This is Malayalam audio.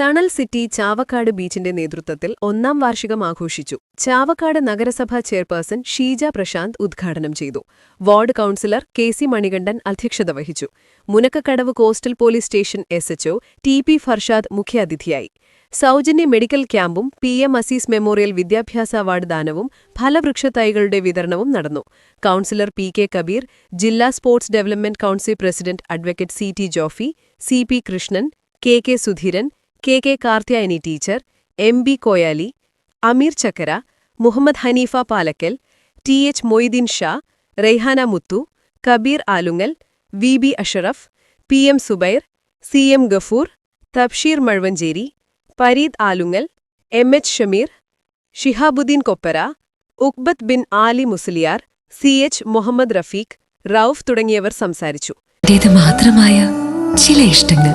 Thanal city Chavakkad ബീച്ചിന്റെ നേതൃത്വത്തിൽ ഒന്നാം വാർഷികം ആഘോഷിച്ചു. ചാവക്കാട് നഗരസഭാ ചെയർപേഴ്സൺ ഷീജ പ്രശാന്ത് ഉദ്ഘാടനം ചെയ്തു. Ward councillor K C Manikandan അധ്യക്ഷത വഹിച്ചു. Munakkakadavu coastal police station S HO T P Farshad മുഖ്യാതിഥിയായി. സൗജന്യ മെഡിക്കൽ ക്യാമ്പും പി എം അസീസ് മെമ്മോറിയൽ വിദ്യാഭ്യാസ അവാർഡ് ദാനവും ഫലവൃക്ഷത്തൈകളുടെ വിതരണവും നടന്നു. കൌൺസിലർ പി കെ കബീർ ജില്ലാ sports development council president advocate C T Jofi C P Krishnan K K Sudheeran K K Karthyayani teacher M B Koyali Ameer Chakkara Muhammad Hanifa Palakkal T H Moideen Shah Raihana Muthu Kabir Alungal V B Ashraf P M Subair C M Gafoor Thabsheer Mazhavancheri Pareed Alungal M H Shameer Shihabuddin Koppara Uqbath bin Ali Musliyar C H Muhammad Rafeeq Rauf തുടങ്ങിയവർ സംസാരിച്ചു. മാത്രമായ ചില ഇഷ്ടങ്ങൾ.